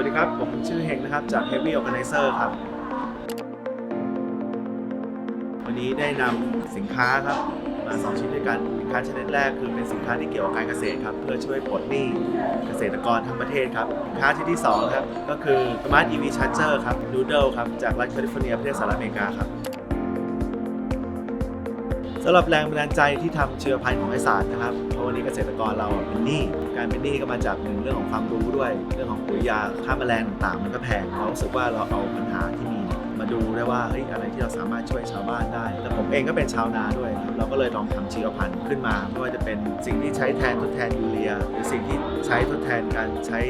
วัสดีครับ ผมชื่อเฮงนะครับ จาก Heavy Organizer ครับ วันนี้ได้นำสินค้าครับ มา2ชิ้นด้วยกันสินค้าชนิดแรกคือเป็นสินค้าที่เกี่ยวกับการเกษตรครับ เพื่อช่วยปลดหนี้เกษตรกรทั้งประเทศครับ สินค้าชนิดที่2ครับ ก็คือ Smart EV Charger ครับ Noodle ครับ จากรัฐแคลิฟอร์เนียประเทศสหรัฐอเมริกาครับำหรับแรงบันดาลใจที่ทำเชื้อพันธุ์ของไอสารนะครับเพราะวันนี้เกษตรกรเราเป็นหนี้การเป็นหนี้ก็มาจากหนึ่งเรื่องของความรู้ด้วย เรื่องของปุ๋ยยาค่าแมลงต่างๆ มันก็แพงเรารู้สึกว่าเราเอาปัญหาที่มีมาดูได้ว่าเฮ้ยอะไรที่เราสามารถช่วยชาวบ้านได้แล้วผมเองก็เป็นชาวนาด้วยครับเราก็เลยลองทำชีวพันธุ์ขึ้นมาไม่ว่าจะเป็นสิ่งที่ใช้แทนทดแทนยูเรีย หรือสิ่งที่ใช้ทดแทนการใช้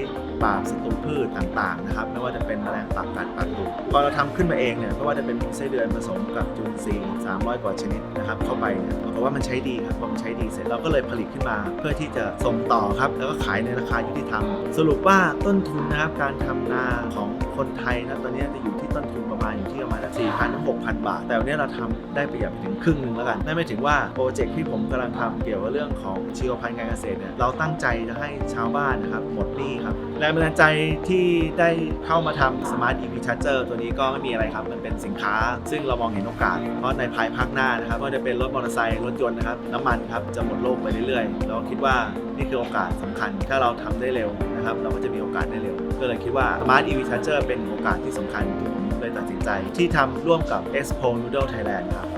ปราบศัตรูพืชต่างๆนะครับไม่ว่าจะเป็นแมลงตับกัดปัดดูพอเราทำขึ้นมาเองเนี่ยไม่ว่าจะเป็นไส้เดือนผสมกับจุลินทรีย์300 กว่าชนิดนะครับเข้าไปเนี่ยปรากฏว่ามันใช้ดีครับพอมันใช้ดีเสร็จเราก็เลยผลิตขึ้นมา เพื่อที่จะส่งต่อครับแล้วก็ขายในราคายุติธรรม สรุปว่าต้นทุนนะครับการทำนาของคนไทยนะตอนนี้จะอยู่ที่ต้นทุนประมาณอยู่ที่ประมาณสี่พันถึงหกพันบาท แต่วันนี้เราทำได้ประหยัดถึงครึ่งหนึ่งแล้วกันนั่นหมายถึงว่าโปรเจกต์ที่ผมกำลังทำเกี่ยวกับเรื่องของชีวพันธุ์การเกษตรเนี่ยเราตั้งใจจะให้ชาวบ้านนะครับหมดหนี้ครับแรงบันดาลใจที่ได้เข้ามาทำ Smart EV Charger ตัวนี้ก็ไม่มีอะไรครับ มันเป็นสินค้า ซึ่งเรามองเห็นโอกาส เพราะในภายภาคหน้านะครับก็จะเป็นรถมอเตอร์ไซค์ รถยนต์นะครับ น้ำมันครับ จะหมดโลกไปเรื่อยๆ เราคิดว่านี่คือโอกาสสำคัญ ถ้าเราทำได้เร็วนะครับ เราก็จะมีโอกาสได้เร็ว ก็เลยคิดว่า Smart EV Charger เป็นโอกาสที่สำคัญที่ผมเลยตัดสินใจ ที่ทำร่วมกับ Expo Noodle Thailand ครับ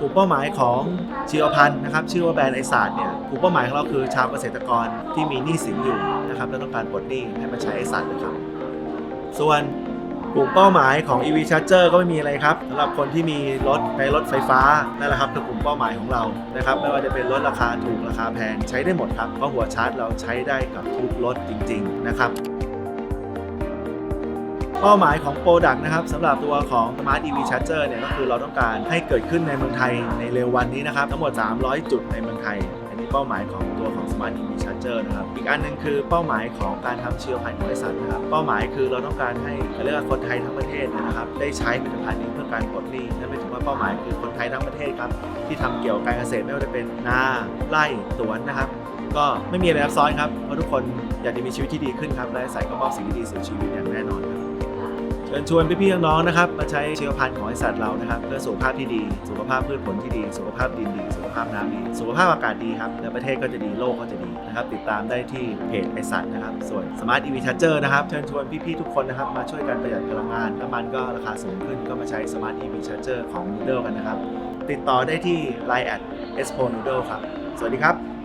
กลุ่มเป้าหมายของชีวพันธ์นะครับชื่อว่าแบรนด์ไอศาสตร์เนี่ยกลุ่มเป้าหมายของเราคือชาวเกษตรกรที่มีหนี้สินอยู่นะครับและต้องการปลดหนี้ให้มาใช้ไอศาสตร์นะครับ ส่วนกลุ่มเป้าหมายของ EV Charger ก็ไม่มีอะไรครับสำหรับคนที่มีรถใช้รถไฟฟ้านั่นแหละครับคือกลุ่มเป้าหมายของเรานะครับไม่ว่าจะเป็นรถราคาถูกราคาแพงใช้ได้หมดครับเพราะหัวชาร์จเราใช้ได้กับทุกรถจริง ๆ นะครับเป้าหมายของ Product นะครับสำหรับตัวของ Smart EV Charger เนี่ยก็คือเราต้องการให้เกิดขึ้นในเมืองไทยในเร็ววันนี้นะครับ ทั้งหมด 300 จุดในเมืองไทย เป้าหมายของตัวของ Smart EV Charger นะครับ อีกอันหนึงคือเป้าหมายของการทำเชียวพันธุ์บริษัทนะครับ เป้าหมายคือเราต้องการให้เขาเรียกว่าคนไทยทั้งประเทศนะครับ ได้ใช้ผลิตภัณฑ์นี้เพื่อการปลดหนี้นั่นหมายถึงว่าเป้าหมายคือคนไทยทั้งประเทศครับ ที่ทำเกี่ยวกับการเกษตรไม่ว่าจะเป็นนาไร่สวนนะครับก็ไม่มีอะไรซับซ้อนครับเพราะทุกคนอยากจะมีชีวิตที่ดีขึ้นครับและใส่ก็มอบสิ่งที่ดีสู่ชีวิตอย่างแน่นอนครับ เชิญชวนพี่ๆน้องๆนะครับ มาใช้ชีวพันธุ์ของไอสัตว์เรานะครับเพื่อสุขภาพที่ดี สุขภาพพืชผลที่ดี สุขภาพดินดี สุขภาพน้ำดีสุขภาพอากาศดีครับและประเทศก็จะดีโลกก็จะดีนะครับ ติดตามได้ที่เพจไอสัตว์นะครับ ส่วน Smart EV Charger นะครับเชิญชวนพี่ๆทุกคนนะครับมาช่วยกันประหยัดพลังงานน้ำมันก็ราคาสูงขึ้นก็มาใช้ Smart EV Charger ของ Noodle กันนะครับ ติดต่อได้ที่ Line at Expo Noodle ครับ สวัสดีครับ